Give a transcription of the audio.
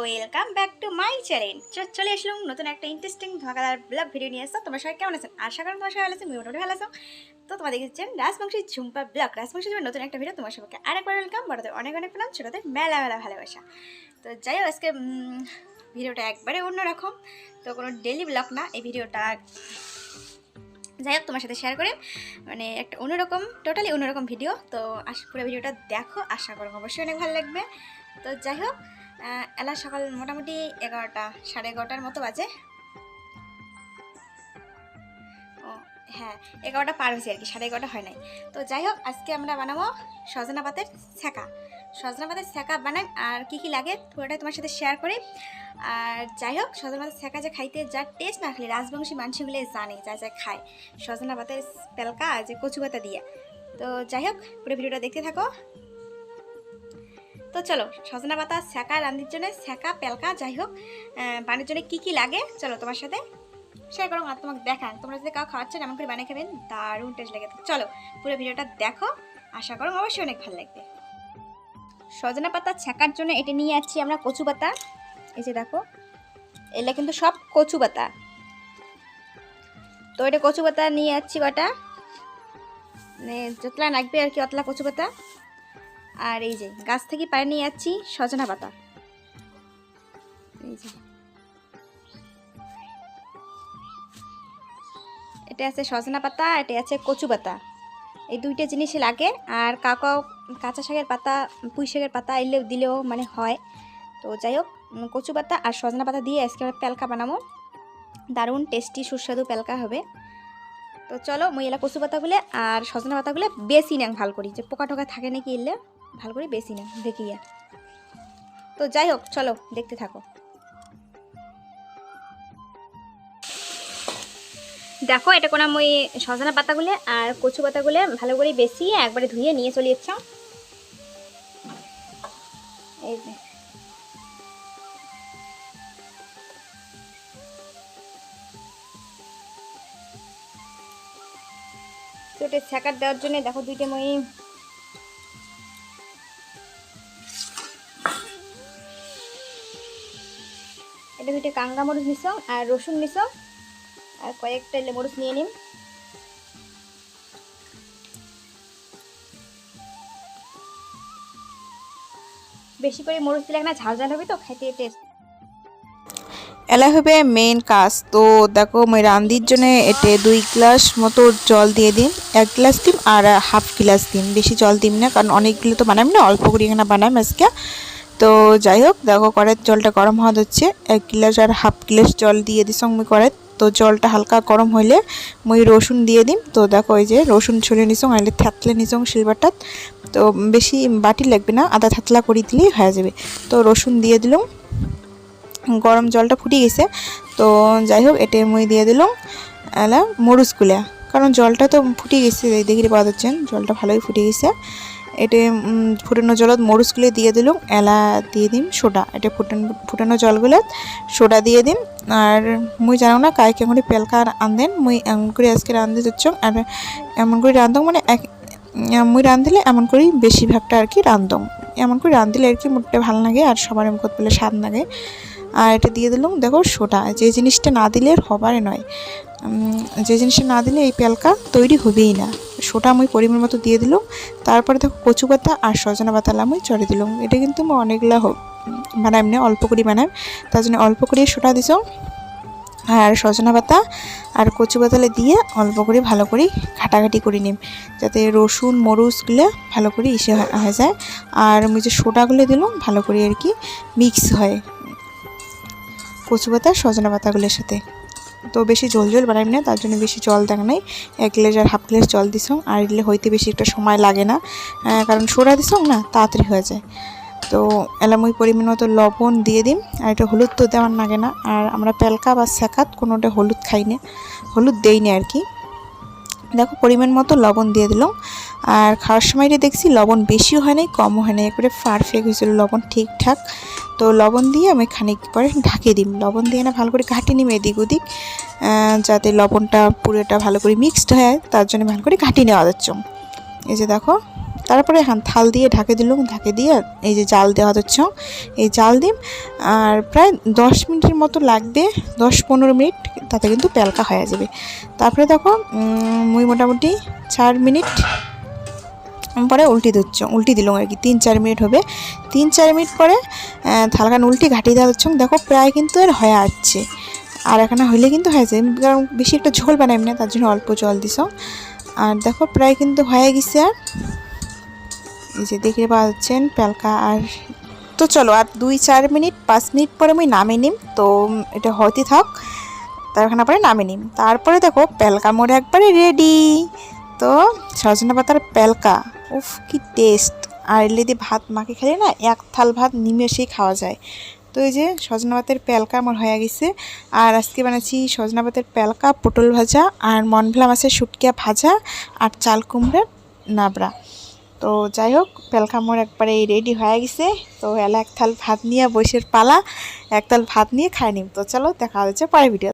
Welcome back to my channel চলে আসলাম নতুন একটা ইন্টারেস্টিং ধোকাদার ব্লগ ভিডিও নিয়ে। আসছো তোমার সবাই কেমন আছেন? আশা করেন তোমার সবাই ভালো আছেন মোটামুটি ভালো আছো। তো তোমার দেখেছেন রাজবংশী ঝুম্পা ব্লগ রাজবংশী ঝুম্পা নতুন একটা ভিডিও তোমার সবাইকে আরেকবার ওয়েলকাম বড়দের অনেক অনেক প্রণাম, ছোটোদের মেলা মেলা ভালোবাসা। তো, যাই হোক, আজকে ভিডিওটা একবারে অন্যরকম। তো, কোনো ডেলি ব্লগ না, এই ভিডিওটা যাই হোক, তোমার সাথে শেয়ার করে। মানে একটা অন্যরকম টোটালি অন্যরকম ভিডিও তো পুরো ভিডিওটা দেখো, আশা করো অবশ্যই অনেক ভালো লাগবে। তো, যাই হোক এলা সকাল মোটামুটি এগারোটা, সাড়ে এগারোটার মতো বাজে। ও হ্যাঁ এগারোটা পার হয়েছে আর কি, সাড়ে এগারোটা হয় নাই। তো যাই হোক, আজকে আমরা বানাবো সজনা পাতের ছ্যাঁকা সজনা পাতের ছ্যাঁকা বানাই, আর কি কি লাগে পুরোটাই তোমার সাথে শেয়ার করি। আর যাই হোক সজনা পাতের ছ্যাঁকা যে খাইতে যা টেস্ট না খালি রাজবংশী মানুষগুলো জানে যা যা খায়। সজনা পাতের পেলকা যে কচু পাতা দিয়ে। তো যাই হোক, পুরো ভিডিওটা দেখতে থাকো। তো চলো সজনা পাতা ছ্যাঁকা রান্ধির জন্য ছ্যাঁকা পেলকা যাই হোক আহ, বানানোর জন্য কী কী লাগে? চলো তোমার সাথে শেয়ার করো আর তোমাকে দেখান। তোমরা যদি কাউ খাওয়াচ্ছেন এমন করে বানিয়ে খাবেন দারুণ টেস্ট লাগে চলো পুরো ভিডিওটা দেখো আশা করো অবশ্যই অনেক ভালো লাগবে। সজনা পাতা ছ্যাঁকার জন্য এটা নিয়ে যাচ্ছি আমরা কচু পাতা। এই যে দেখো এগুলো কিন্তু সব কচু পাতা। তো এটা কচু পাতা নিয়ে যাচ্ছি কটা মানে যতলা লাগবে আর কি অতলা কচু পাতা। আর এই যে, গাছ থেকে পাড়ে নিয়ে যাচ্ছি, সজনা পাতা। এই যে। এটা আছে সজনা পাতা, এটা আছে কচু পাতা। এই দুইটা জিনিসই লাগে, আর কাকাও কাঁচা শাকের পাতা, পুঁই শাকের পাতা এলেও দিলেও মানে হয়। তো যাই হোক কচু পাতা আর সজনা পাতা দিয়ে আজকে আমরা পেলকা বানাবো। দারুণ টেস্টি, সুস্বাদু পেলকা হবে। তো চলো, মই এলা কচু পাতাগুলো আর সজনা পাতাগুলো বেশি নেন ভালো করি। যে পোকা টোকা থাকে নাকি এলে। ভালো করে বেশি নেন দেখিয়া তো যাই হোক, চলো, দেখতে থাকো। দেখো, এটা কোনো আমি সজনা পাতাগুলো আর কচু পাতাগুলো ভালো করে বেশি একবারে ধুয়ে নিয়ে চলে যাচ্ছ এই যে। ছ্যাঁকার দেওয়ার জন্য দেখো দুইটা মই এটা দুইটা কাঙ্গা মরিচ নিছ আর রসুন নিছ আর কয়েকটা লেমরিচ নিয়ে নিন। বেশি করে মরিচ দিলে না ঝাল ঝাল হবে তো খাইতে টেস্ট এলা হবে মেইন কাজ। তো দেখো মই রান্ধির জন্য এতে দুই গ্লাস মতো জল দিয়ে দিন। এক গ্লাস দিন আর হাফ গ্লাস দিন। বেশি জল দিন না, কারণ অনেকগুলো তো বানাম না, অল্প করে এখানে বানাম আজকে। তো যাই হোক, দেখো কড়াইয়ের জলটা গরম হওয়া হচ্ছে এক গ্লাস আর হাফ গ্লাস জল দিয়ে দিস মই কড়াই তো জলটা হালকা গরম হইলে মই রসুন দিয়ে দিম। তো দেখো ওই যে রসুন ছড়িয়ে নিসং আইলে থাতলে নিসং শিলবাটাত তো বেশি বাটি লাগবে না আদা থাতলা করে দিলেই হয়ে যাবে। তো রসুন দিয়ে দিলাম। গরম জলটা ফুটে গেছে। তো যাই হোক এটা মুই দিয়ে দিলাম। এলা মরুচগুলা কারণ জলটা তো ফুটে গেছে, দেখি পাওয়া যাচ্ছেন জলটা ভালোই ফুটে গেছে। এটা ফুটানো জলত মরুচগুলো দিয়ে দিলাম, এলা দিয়ে দিম, সোডা। এটা ফুটানো ফুটানো জলগুলো সোডা দিয়ে দিন আর মুই জানো না কায় কেমন পেলকা আনদেন মুই এমন করে আজকে রান্ধতে দিচ্ছ আর এমন করে রান্ধং মানে এক মুই রাঁধিলে এমন করেই বেশিরভাগটা আর কি রান্ধং এমন করে রাঁধিলে আর কি মোটটা ভালো লাগে আর সবার এমন করতে স্বাদ লাগে। আর এটা দিয়ে দিলাম, দেখো সোডা, যে জিনিসটা না দিলে আর হবারে নয়। যে জিনিসটা না দিলে এই পেলকা তৈরি হবেই না। সোডা আমি পরিমাণ মতো দিয়ে দিলাম। তারপরে দেখো কচু পাতা আর সজনা পাতা আমি চড়ে দিলাম। এটা কিন্তু আমি অনেকগুলা হ- বানাইম না অল্প করে বানাই তার জন্য অল্প করে সোটা দিছ। আর সজনা পাতা আর কচু পাতালে দিয়ে অল্প করে ভালো করে ঘাটাঘাটি করে নিম। যাতে রসুন, মরুচগুলো ভালো করে ইসে হয়ে যায়। আর আমি যে সোটাগুলো দিলাম, ভালো করে আর কি মিক্স হয় কচু পাতা, সজনা পাতাগুলোর সাথে। তো বেশি জল জল বানাই না, তার জন্য বেশি জল দেখ নাই। এক গ্লাস আর হাফ গ্লাস জল দিছ আর এগুলো হইতে বেশি একটা সময় লাগে না। কারণ সোডা দিছ না, তাড়াতাড়ি হয়ে যায়। তো এলাম ওই পরিমাণ মতো লবণ দিয়ে দিম, আর এটা হলুদ তো দেওয়ার লাগে না। আর আমরা পেলকা বা সেকাত কোনোটা হলুদ খাই না, হলুদ দেই আর কি। দেখো, পরিমাণ মতো লবণ দিয়ে দিলাম। আর খাওয়ার সময়টা দেখছি লবণ বেশিও হয় নাই, কমও হয় নাই। একবারে পারফেক্ট হয়েছিল লবণ ঠিকঠাক। তো লবণ দিয়ে আমি খানিক পরে ঢাকে দিম লবণ দিয়ে না ভালো করে ঘাটে নিম এদিক ওদিক যাতে লবণটা পুরোটা ভালো করে মিক্সড হয় তার জন্য ভালো করে ঘাটি নেওয়া যাচ্ছে এই যে দেখো, তারপরে এখন থাল দিয়ে ঢাকে দিলাম, ঢাকে দিয়ে এই যে জাল দেওয়া হচ্ছে এই জাল দিম, আর প্রায় দশ মিনিটের মতো লাগবে, দশ পনেরো মিনিট, তাতে কিন্তু পেলকা হয়ে যাবে। তারপরে দেখো মুই মোটামুটি চার মিনিট পরে উল্টি দিচ্ছ উল্টি দিলাম আর কি। তিন চার মিনিট হবে। তিন চার মিনিট পরে আহ, থালখান উল্টি ঘাটিয়ে দেওয়া হচ্ছে। দেখো প্রায় কিন্তু এর হয়ে আসছে। আর এখানে হইলে কিন্তু হয়ে যায়। কারণ বেশি একটা ঝোল বানাইম না তার জন্য অল্প জল দিছ। আর দেখো প্রায় কিন্তু হয়ে গেছে আর। এই যে দেখে পাচ্ছেন পেলকা আর তো চলো আর দুই চার মিনিট পাঁচ মিনিট পরে আমি নামে নিম। তো এটা হতে থাক। তারখানা পরে নামে নিম। তারপরে দেখো পেলকা মোড়ে একবারে রেডি তো সজনা পাতার পেলকা উফ, কি টেস্ট আর এলে দিয়ে ভাত মাকে খেলে না, এক থাল ভাত নিমেষেই খাওয়া যায়। তো এই যে সজনা পাতের পেলকা আমার হয়ে গেছে। আর আজকে বানাচ্ছি সজনা পাতের পেলকা পটল ভাজা, আর মনভেলা মাছের শুটকিয়া ভাজা, আর চাল কুমড়ার নাবড়া। তো যাই হোক পেলকা মোর একবারে রেডি হয়ে গেছে। তো এলা এক থাল ভাত নিয়ে বসের পালা, এক থাল ভাত নিয়ে খাই নিম। তো চলো, দেখা হচ্ছে পরে ভিডিও